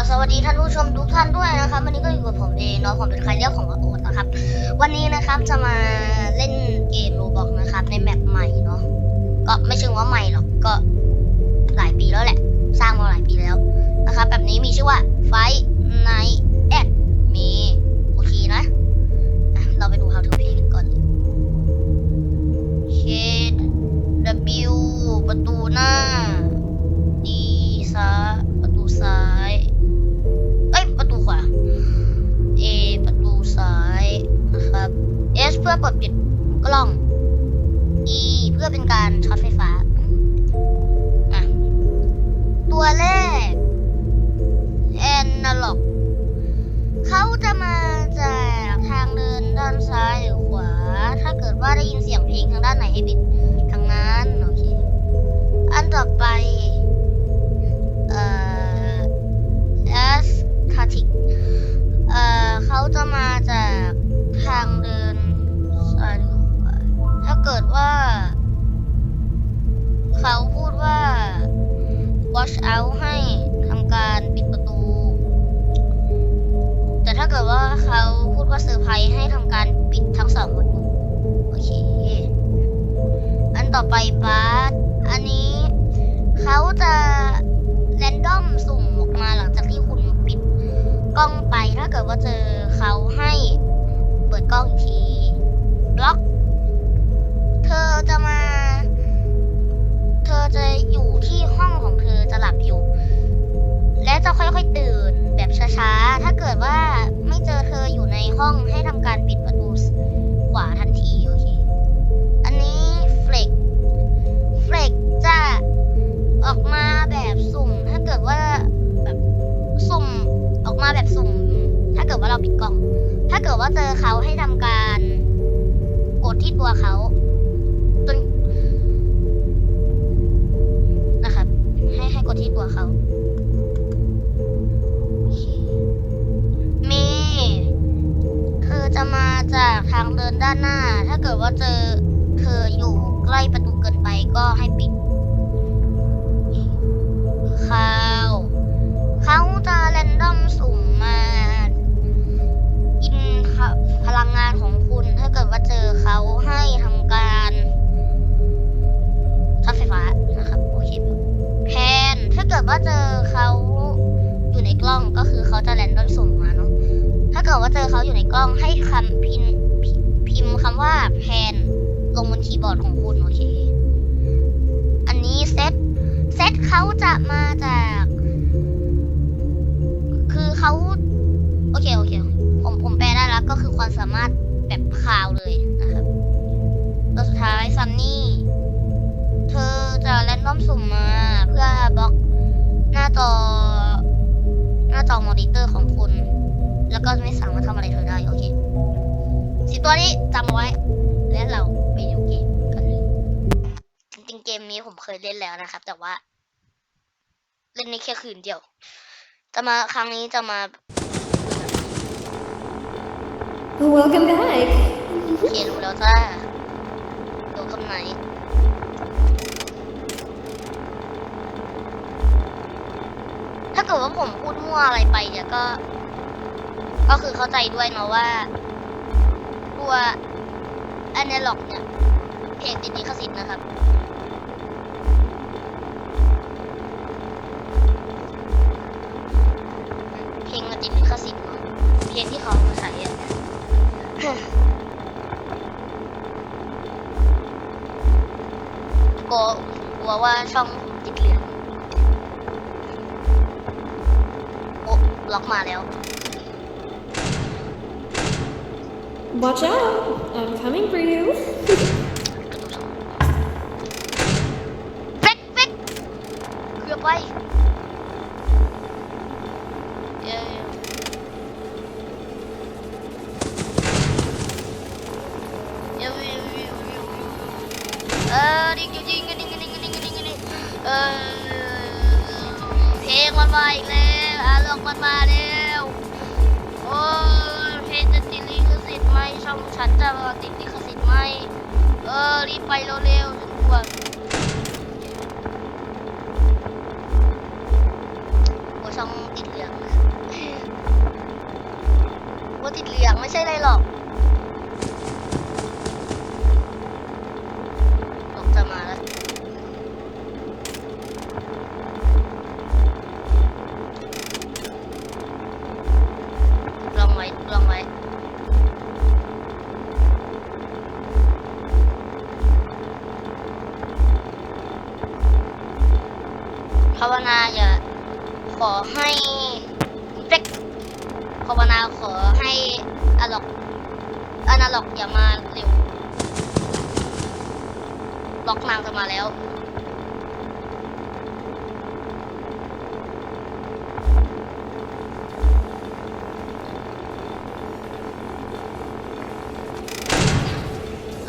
อสวัสดีท่านผู้ชมทุกท่านด้วยนะครับวันนี้ก็อยู่กับผมเองเนาะผมเป็นใครเรียกของโอ๊ตนะครับ วันนี้นะครับจะมาเล่นเกมโรบอกนะครับ ในแมปใหม่เนาะก็ไม่เชิงว่าใหม่หรอกก็หลายปีแล้วแหละ สร้างมาหลายปีแล้วนะครับ แบบนี้มีชื่อว่าไฟในแอดมี พื่อเป็นการช็อตไฟฟ้าอะตัวแรก Analog เขาจะมาจากทางเดินด้านซ้ายหรือขวา ถ้าเกิดว่าได้ยินเสียงเพลงทางด้านไหนให้ปิดทางนั้น โอเค อันต่อไป เกิดว่าเขาพูดว่าเซอร์ไพรส์ให้ทำการปิดทั้งสองประตูโอเค อันต่อไปบาสอันนี้เขาจะแรนดอมสุ่มออกมาหลังจากที่คุณปิดกล้องไปถ้าเกิดว่าเจอเขาให้เปิดกล้องอีกทีบล็อก เธอจะมา เธอจะอยู่ที่ห้องของเธอจะหลับอยู่ และจะค่อยๆตื่นแบบช้าๆ ถ้าเกิดว่า เจอเธออยู่ในห้องให้ทำการปิดประตูขวาทันทีโอเค อันนี้เฟลกเฟลกจะออกมาแบบสุ่ม ถ้าเกิดว่าแบบสุ่มออกมาแบบสุ่ม ถ้าเกิดว่าเราปิดกล้อง ถ้าเกิดว่าเจอเขาให้ทำการกดที่ตัวเขาจนนะครับ ให้ให้กดที่ตัวเขาากทางเดินด้านหน้า ถ้าเกิดว่าเจอเธออยู่ใกล้ประตูเกินไปก็ให้ปิดข้าวเขาจะแรนดอมสุ่มมากินพลังงานของคุณถ้าเกิดว่าเจอเข แบบข่าวเลยนะครับตัวสุดท้ายซันนี่ เธอจะแรนดอมสุ่มมาเพื่อบล็อกหน้าจอ หน้าจอมอนิเตอร์ของคุณ แล้วก็ไม่สามารถทำอะไรเธอได้ โอเคสิตัวนี้จำไว้ และเราไปดูเกมกันเลย จริงๆเกมนี้ผมเคยเล่นแล้วนะครับ แต่ว่า เล่นในแค่คืนเดียว จะมาครั้งนี้จะมา Welcome back. โอเครู้แล้วจ้าดูคำไหนถ้าเกิดว่าผมพูดมั่วอะไรไปเนี่ยก็ ก็คือเข้าใจด้วยเนาะว่า ตัวอ n น l ล็อกเนี่ย เพลงติดลิขสิทธิ์นะครับ วว่าช่องผมติดเหลืองโอ้ล็อกมาแล้ว Watch out. I'm coming for you. เป๊กเป๊กเกือบไป งมันมาอีกแล้วอะลองมันมาแล้วโอ้เพลงจะติดลิขสิทธิ์ไหมช่องฉันจะติดลิขสิทธิ์ไหมเออรีบไปเร็วๆฉันกลัวโอ้ช่องติดเหลืองว่าติดเหลืองไม่ใช่อะไรหรอก ให้เฟกภาวนาขอให้อะล็อกอนาล็อกอย่ามาเร็วล็อกนางจะมาแล้ว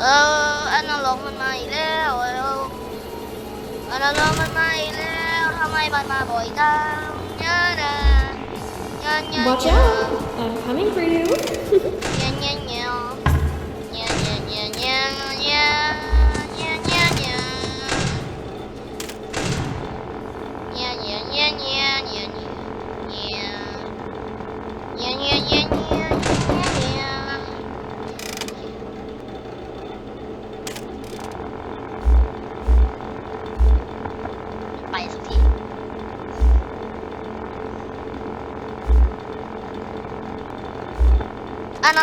เอออนาล็อกมันมาอีกแล้วเอออนาล็อกมันมาอีกแล้วทำไมมันมาบ่อยจัง Watch out! I'm coming for you.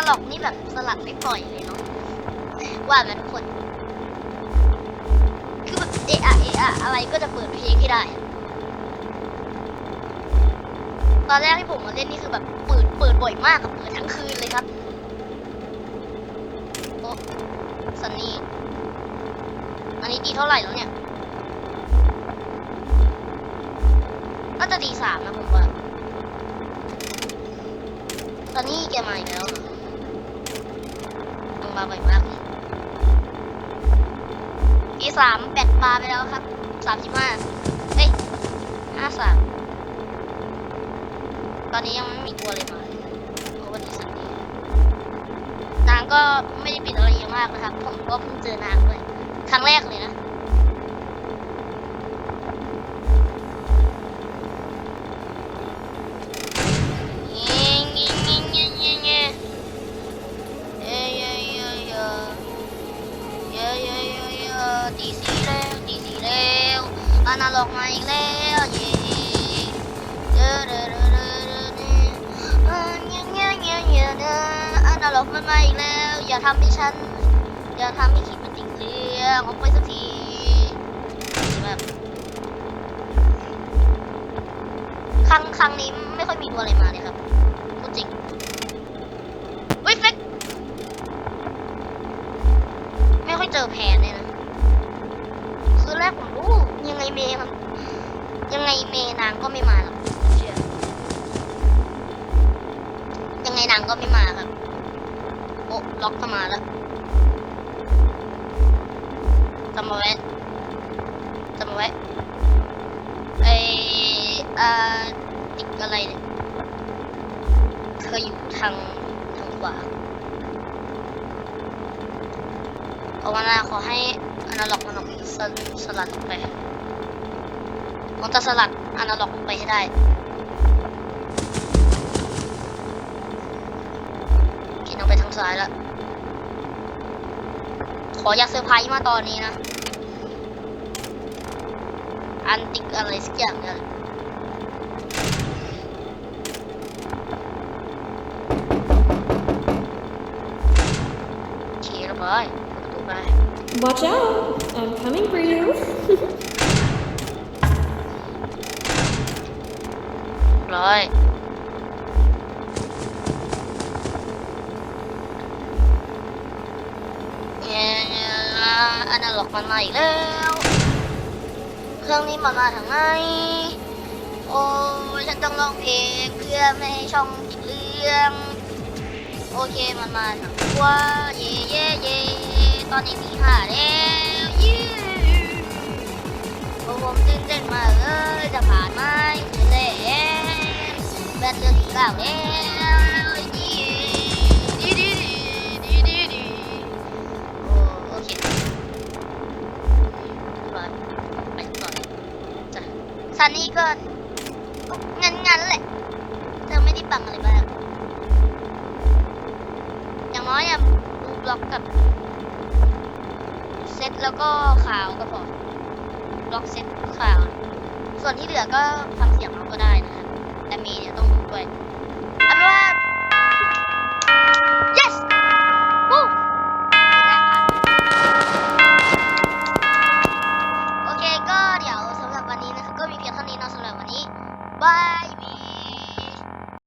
ล็อกนี่แบบสลัดไม่ปล่อยเลยเนาะว่าไหมทุกคน คือแบบเอะอะเอะอะอะไรก็จะเปิดเพลงให้ได้ ตอนแรกที่ผมมาเล่นนี่คือแบบเปิดเปิดบ่อยมากกับเปิดทั้งคืนเลยครับโอ้ซันนี่อันนี้ดีเท่าไหร่แล้วเนี่ยน่าจะดีสามนะผมว่า ตอนนี้แกมาอีกแล้วเหรอ ลาบ่อยมากเลยดีสามแปดปลาไปแล้วครับสามสิบห้าเอ้ยห้าสามตอนนี้ยังไม่มีตัวเลยมาเลยเพราะว่าดีสันดีนางก็ไม่ได้ปิดอะไรเยอะมากนะครับ ผมก็เพิ่งเจอนางด้วยครั้งแรกเลยนะ นาล็อกมาอีกแล้วเย่เด้อเดอเด้อเดอเด้อเด้อเงี้ยเงี้ยเงี้ยเงี้ยเด้ออนาล็อกมันมาอีกแล้ว อย่าทำให้ฉัน อย่าทำให้คิดเป็นติ่งเรื่องออกไปสักทีแบบครั้งครั้งนี้ไม่ค่อยมีตัวอะไรมาเลยครับพูดจริงเฮ้ยเฟกไม่ค่อยเจอแผนเลยนะ คือแรกผมรู้ ยังไงเมย์มัน ยังไงเมย์นางก็ไม่มาหรอกเชื่อยังไงนางก็ไม่มาครับ โอ้ล็อกเข้ามาแล้วจำมาไว้จำมาไว้ไอเอ่อติ๊กอะไรเนี่ยเธออยู่ทางทางขวาภาวนาขอให้อนาล็อกมันออกสลสลัดไป มันจะสลัดอนาล็อกออกไปให้ได้ กินออกไปทางซ้ายแล้วขออย่าเซอร์ไพรส์มาตอนนี้นะ อันติกอะไรสักอย่างเนี่ยแหละโอเคเรียบร้อยเปิดประตูไป Watch out! I'm coming for you. ร้อยเนี่ยอนาล็อกมันมาอีกแล้ว เครื่องนี้มันมาทางไหน โอ้ยฉันต้องร้องเพลงเพื่อไม่ให้ช่องติดเรื่อง โอเคมันมาทางขวาเย่เย่เย่ตอนนี้มีห้าแล้วยูโอ้ผมตื่นเต้นมากเลยจะผ่านไหมตื่ แบตเลือกี่เก้าแล้วยีดีดีดีดีดีโอ้โอเคร้อยไปต่อเลยจ้ะซันนี่ก็งั้นงั้นแหละเธอไม่ได้บังอะไรบ้างอย่างน้อยอะดูบล็อกกับเซตแล้วก็ขาวก็พอบล็อกเซตขาว ส่วนที่เหลือก็ฟังเสียงเราก็ได้นะ Minyak.